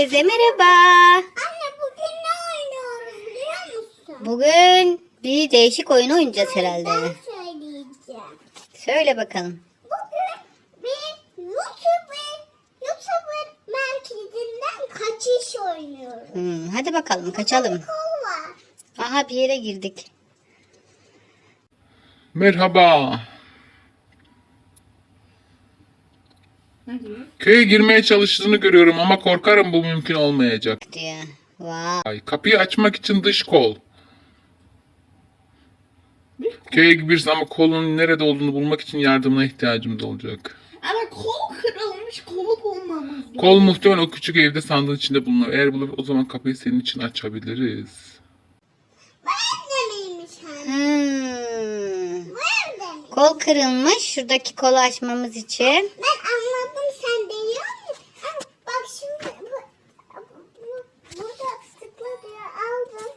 Herkese merhaba. Anne bugün ne oynuyoruz biliyor musun? Bugün bir değişik oyun oynayacağız herhalde. Ben söyleyeceğim. Söyle bakalım. Bugün bir YouTuber, YouTuber merkezinden kaçış oynuyoruz. Hmm, hadi bakalım kaçalım. Bir kol var. Aha bir yere girdik. Merhaba. Köye girmeye çalıştığını görüyorum ama korkarım bu mümkün olmayacak. diyor. Vay. Ay, Kapıyı açmak için dış kol. Köye gireriz ama kolun nerede olduğunu bulmak için yardımına ihtiyacımız olacak. Ama kol kırılmış kolu bulmamız lazım. Kol muhtemelen o küçük evde sandığın içinde bulunur. Eğer bulur o zaman kapıyı senin için açabiliriz. Hmm. Kol kırılmış. Şuradaki kolu açmamız için. Ben anladım sen deniyor musun? Ama bak şimdi bu, bu, burada tıkla diyor aldım.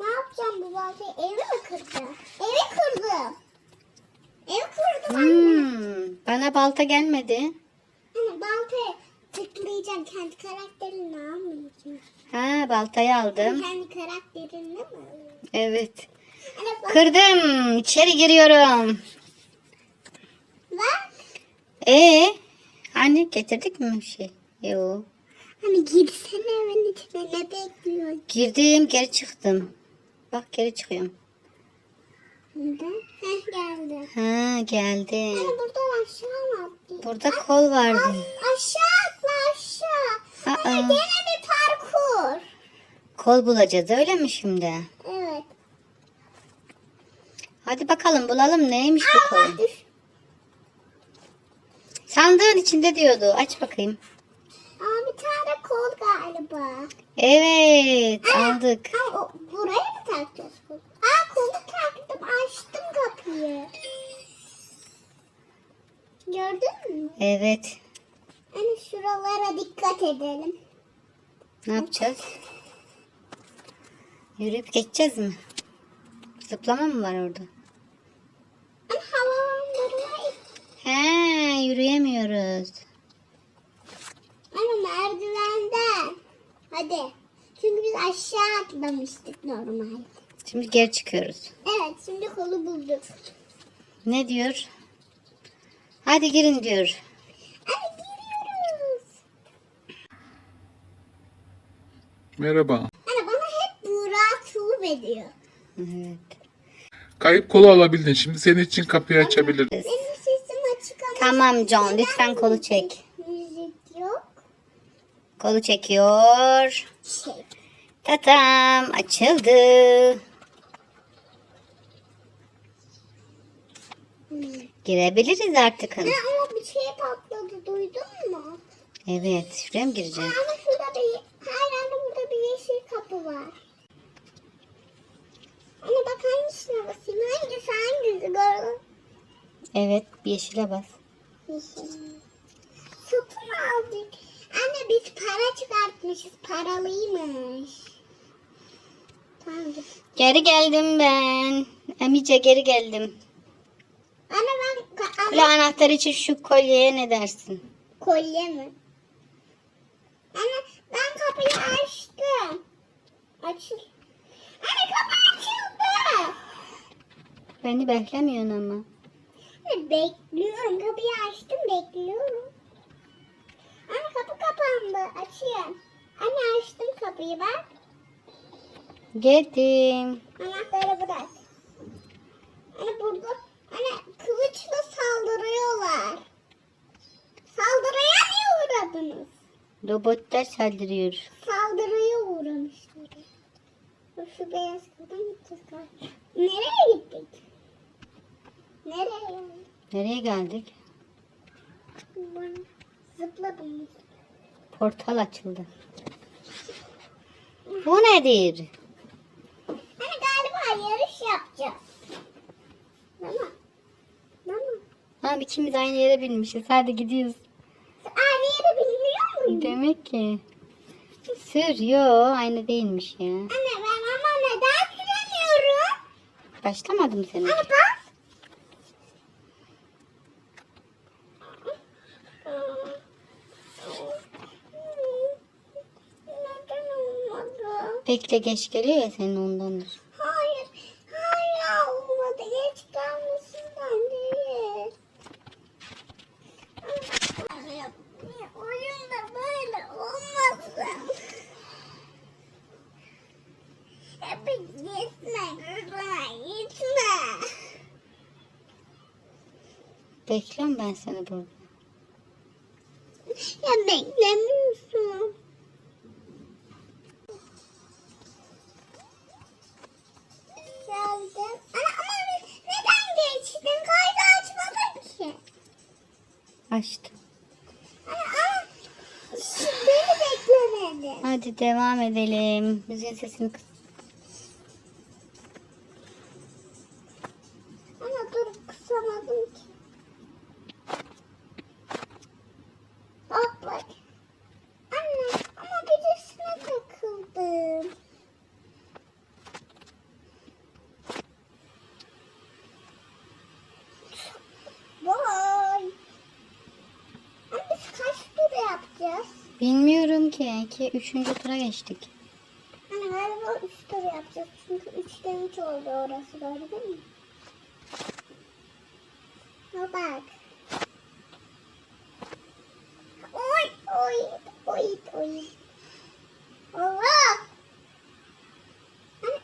Ne yapacağım bu baltayı? Kırdım? Evi kırdım. Evi kırdım anne. Hmm. Bana balta gelmedi. Anne baltaya tıklayacağım. Kendi karakterini almayacağım. Ha baltayı aldım. Kendi karakterini mi alayım? Evet. Anne bak. Kırdım. İçeri giriyorum. bak. Ee, hani getirdik mi bir şey? Yok. Hani girsene evin içine ne bekliyorsun? Girdim geri çıktım. Bak geri çıkıyorum. Burada. Heh geldi. Ha. Anne buradan aşağı mı atlayayım? Burada kol vardı. Ay, aşağı atla aşağı. Aa. Anne gene bir parkur. Kol bulacağız öyle mi şimdi? Evet. Hadi bakalım bulalım neymiş bu Allah kol. düş. Sandığın içinde diyordu. Aç bakayım. Aa bir tane kol galiba. Evet aldık. Ama o, buraya mı takacağız kolu? Aa kolu taktım açtım kapıyı. Gördün mü? Evet. Hani şuralara dikkat edelim. Ne yapacağız? Yürüyüp geçeceğiz mi? Zıplama mı var orada? Hani havalandırmayı. He yürüyemiyoruz. Hani merdivenden. Hadi. Çünkü biz aşağı atlamıştık normalde. Şimdi geri çıkıyoruz. Evet şimdi kolu bulduk. Ne diyor? Hadi girin diyor. Hadi giriyoruz. Merhaba. Hani bana hep Buğra tuğ ediyor. Evet. Kayıp kolu alabildin. Şimdi senin için kapıyı açabiliriz. Benim sesim açık ama Tamam John lütfen kolu çek. müzik yok. Kolu çekiyor. Şey. Tatam açıldı. Girebiliriz artık. Ha, ama bir şey patladı duydun mu? Evet şuraya mı gireceğiz? Ama şurada bir, her yerde burada bir yeşil kapı var. Anne bak hangisine basayım? Hangisi hangisi gördün? Evet bir yeşile bas. Yeşil. Satın aldık. Anne biz para çıkartmışız. Paralıymış. Tamam. Geri geldim ben. Emice geri geldim. Anne ben ka- Böyle anne, anahtar için şu kolyeye ne dersin? kolye mi? Anne ben kapıyı açtım. Açıl. Anne kapı açıldı. Beni beklemiyorsun ama. Anne bekliyorum. Kapıyı açtım bekliyorum. Anne kapı kapandı. Açayım. Anne açtım kapıyı bak. Geldim. Anahtarı bırak. Anne burada anne kılıçla saldırıyorlar. Saldırıya niye uğradınız? Robotlar saldırıyor. Saldırıya uğramışlar. Şu beyaz kızdan gideceğiz galiba. Nereye gittik? Nereye? Nereye geldik? Ben zıpladım. Portal açıldı. Bu nedir? Hani galiba yarış yapacağız. Değil mi? Ha ikimiz aynı yere binmişiz. Hadi gidiyoruz. Aynı yere bilmiyor muyum? Demek ki. Sür yo aynı değilmiş ya. Anne ben ama neden süremiyorum? Başlamadım senin. Anne bak. bekle geç geliyor ya senin ondandır. Hayır. Hayır olmadı. Geç kalmasından değil. Oyun da böyle olmasın. Hep gitme. Gitme. Gitme. Bekliyorum ben seni burada. Ya beklemiyorsun. Geldim. Ana ama neden geçtin? Kaydı açmadın ki. Açtım. Ana ama beni beklemedin. Hadi devam edelim. Müziğin sesini kıs. Ana dur kısamadım ki. Bak bak. Anne ama birisine takıldım. Vay. Anne biz kaç tur yapacağız? Bilmiyorum ki. İki, üçüncü tura geçtik. Anne galiba üç tur yapacağız. Çünkü üçte üç oldu orası böyle değil mi? Ha bak. Oy oy oy oy. Allah. Anne,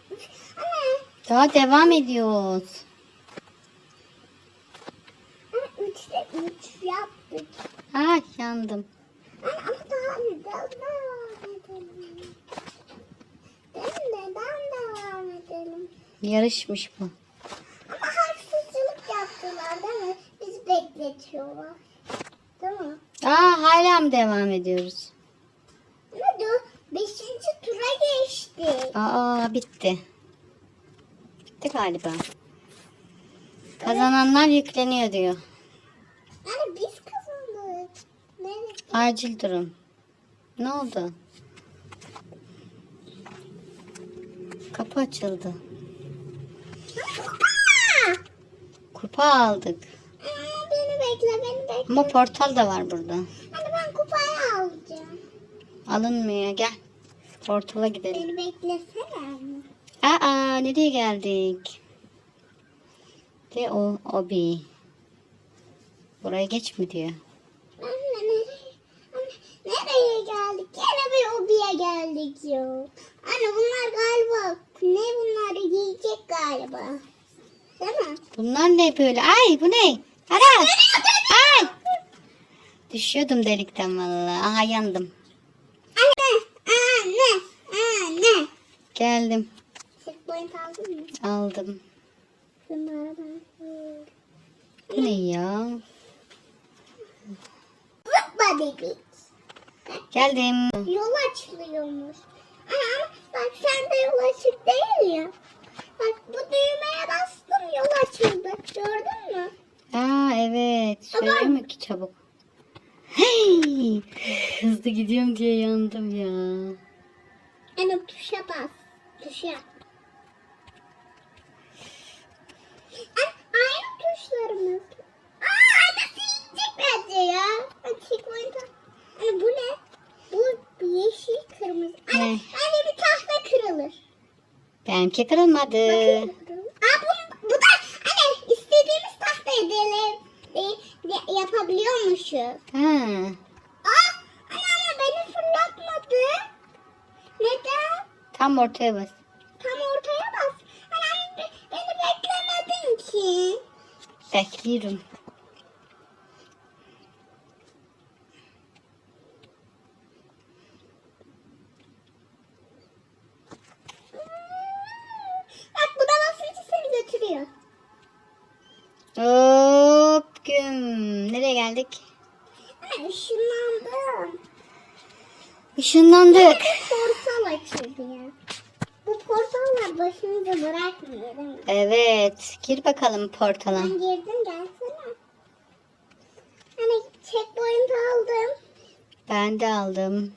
anne, Daha devam ediyoruz. anne üçte üç yaptık. Ah yandım. Anne ama daha neden devam edelim? Neden devam edelim? Yarışmış bu. Ama haksızlık yaptılar değil mi? Bizi bekletiyorlar. Değil mi? Aa hala mı devam ediyoruz? Ama dur, beşinci tura geçti. Aa bitti. Bitti galiba. Kazananlar yükleniyor diyor. Yani biz kazandık. Evet. Acil durum. Ne oldu? Kapı açıldı. Kupa aldık. Aa, beni bekle, beni bekle. Ama portal da var burada. Hadi ben kupayı alacağım. Alınmıyor gel. Portala gidelim. Beni beklesene. Aa nereye geldik? De o obi. Buraya geç mi diyor. Anne nereye? Anne, nereye geldik? Yine bir obiye geldik ya. Anne bunlar galiba ne bunları yiyecek galiba. Değil mi? Bunlar ne böyle? Ay bu ne? Ara! Ay! Düşüyordum delikten vallahi. Aha yandım. Anne, anne, anne. Geldim. Checkpoint aldın mı? Aldım. Ben koyuyorum. Bu ne ya? Zıpla dedik. Geldim. Yol açılıyormuş. Ama bak sen de yol açık değil ya. Bak bu düğmeye bastım yol açıldı. Gördün mü? Aa evet. Söylemiyor ki çabuk. Hey! Hızlı gidiyorum diye yandım ya. Yani tuşa bas. Tuşa. A- Aynı tuşlarımız. Aa nasıl yiyecek bence ya? Checkpoint'a. Hani bu ne? Bu yeşil kırmızı. Hani, Ne? hani bir tahta kırılır. Benimki kırılmadı. Aa bu, bu da hani istediğimiz tahta edelim. E, ya- yapabiliyormuşuz. Ha. Aa hani ama beni fırlatmadı. Neden? Tam ortaya bas. Tam ortaya bas. Be- beni beklemedin ki. Bekliyorum. Bak bu da basınca seni götürüyor. Hop güm. Nereye geldik? Ay ışınlandım. Işınlandık. Portal açıldı ya. Bu bırakmıyor değil mi? Evet. Gir bakalım portala. Ben girdim gelsene. Hani checkpoint aldım. Ben de aldım.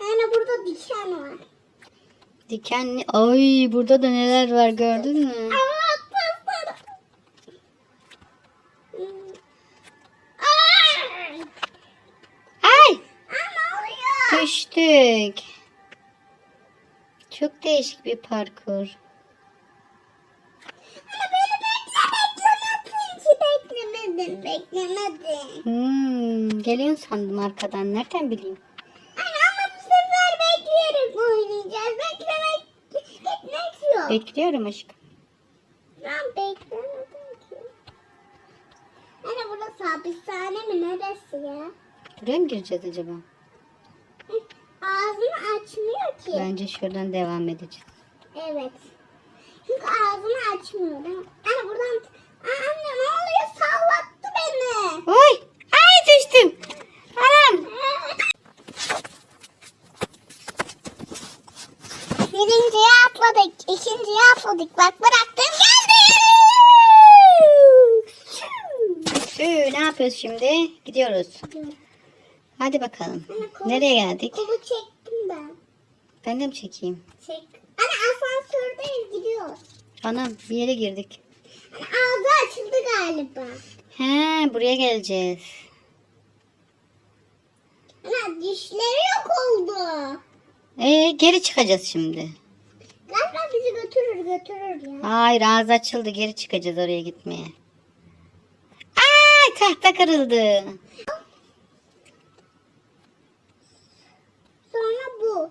Yani burada diken var. Dikenli. Ay burada da neler var gördün mü? Ama değişik bir parkur. Beklemedin beklemedin. Hmm, geliyorsun sandım arkadan. Nereden bileyim? Ay ama bu sefer bekleyerek oynayacağız. Beklemek, beklemek yok. Bekliyorum aşkım. Ben beklemedim ki. Anne burası hapishane mi? Neresi ya? Buraya mı gireceğiz acaba? Ağzını açmıyor ki. Bence şuradan devam edeceğiz. Evet. Çünkü ağzını açmıyor? Anne buradan... Aa, anne ne oluyor? Sallattı beni. Oy! Ay düştüm. Anam. Birinciye atladık. ikinciye atladık. Bak bıraktım geldi. Sü, ne yapıyoruz şimdi? Gidiyoruz. Hadi bakalım. Nereye geldik? Kolu çektim ben. Ben de mi çekeyim? Çek. Anne asansördeyiz gidiyoruz. Anam bir yere girdik. Anne ağzı açıldı galiba. He buraya geleceğiz. Anne dişleri yok oldu. Ee, geri çıkacağız şimdi. Galiba bizi götürür götürür ya. Hayır ağzı açıldı geri çıkacağız oraya gitmeye. Ay tahta kırıldı. Sonra bu.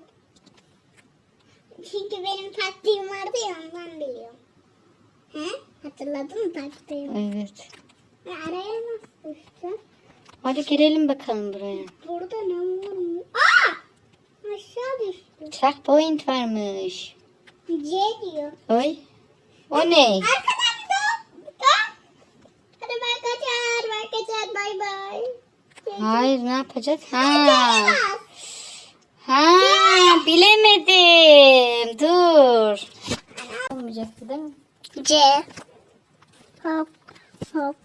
Çünkü benim taktiğim vardı ya ondan biliyorum. He? Hatırladın mı taktiğimi? Evet. Ya Araya nasıl düştü? Hadi girelim bakalım buraya. Burada ne var mı? Aa! Aşağı düştü. Checkpoint varmış. C diyor. Oy. O ne? Arkadan bir daha. Hadi ben kaçar. Ben kaçar. Bay bay. Hayır ne yapacağız? Ha bilemedim. Dur. Olmayacaktı değil mi? C. Hop hop.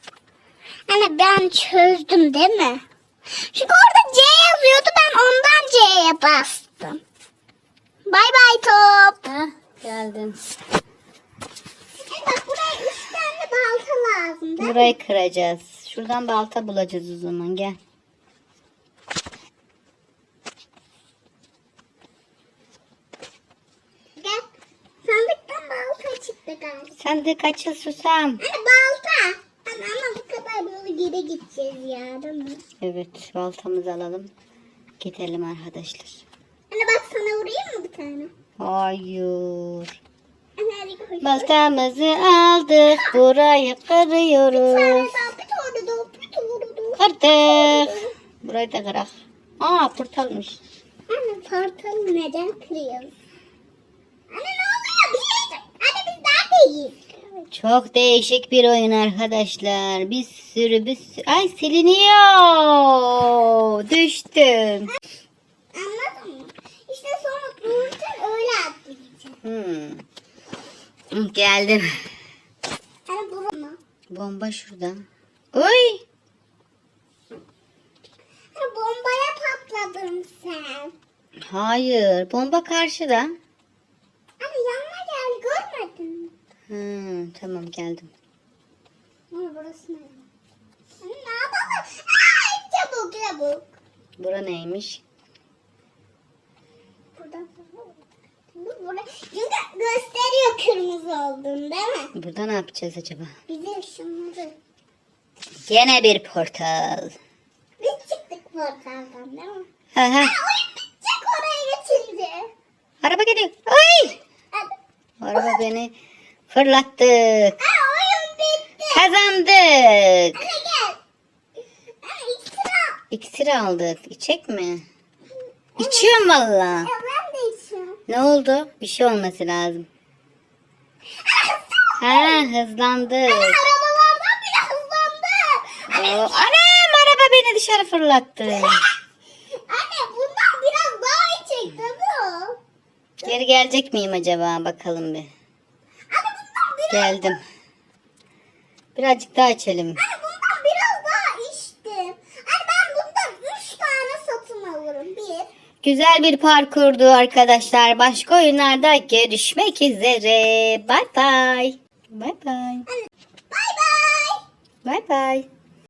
Anne ben çözdüm değil mi? Çünkü orada C yazıyordu ben ondan C'ye bastım. Bay bay top. Ha geldin. Bak buraya üç tane balta lazım değil mi? Burayı kıracağız. Şuradan balta bulacağız o zaman. Gel. Sandıktan balta çıktı galiba. Sen de kaçıl susam. Balta. Anne ama bu kadar böyle geri gideceğiz ya değil mi? Evet baltamızı alalım. Gidelim arkadaşlar. Anne bak sana vurayım mı bir tane? Hayır. Anne. Baltamızı aldık. Burayı Bir tane kırıyoruz. daha bir tane daha bir tane daha. Kırdık. Burayı da kırak. Aa kurtarmış. Anne portalı neden kırıyoruz? Anne ne oluyor? Bir şey Anne biz neredeyiz? Çok değişik bir oyun arkadaşlar. Bir sürü bir sürü. Ay siliniyor. Düştüm. Anladın mı? İşte sonra dururken öyle atlayacağım. Hmm. Geldim. Bu mu? Bomba şurada. Oy. Bombaya patladın sen. Hayır. Bomba karşıda. Anne yanına gel görmedin mi? Hmm, tamam geldim. Anne burası ne? Ne yapalım? Ay çabuk çabuk. Bura neymiş? Buradan bu burada. Çünkü gösteriyor kırmızı olduğunu değil mi? Burada ne yapacağız acaba? Bizi ışınladı. Gene bir portal. Biz çıktık portaldan değil mi? Aha. Ha, oyun bitecek oraya geçince. Araba geliyor. Ay. Araba beni fırlattık. Ha, oyun bitti. Kazandık. Anne gel. Anne iksira. İksir aldık. İçek mi? İçiyorum valla. Ya ben de içiyorum. Ne oldu? Bir şey olması lazım. Ha hızlandık. Arabalardan bile hızlandı. Oo, anam araba beni dışarı fırlattı. Anne bundan biraz daha içecek değil mi? Geri gelecek miyim acaba? Bakalım bir. Geldim. Birazcık daha içelim. anne bundan biraz daha içtim. Anne ben bundan üç tane satın alırım. Bir. Güzel bir parkurdu arkadaşlar. Başka oyunlarda görüşmek üzere. Bay bay. Bay bay. Bay bay. Bay bay.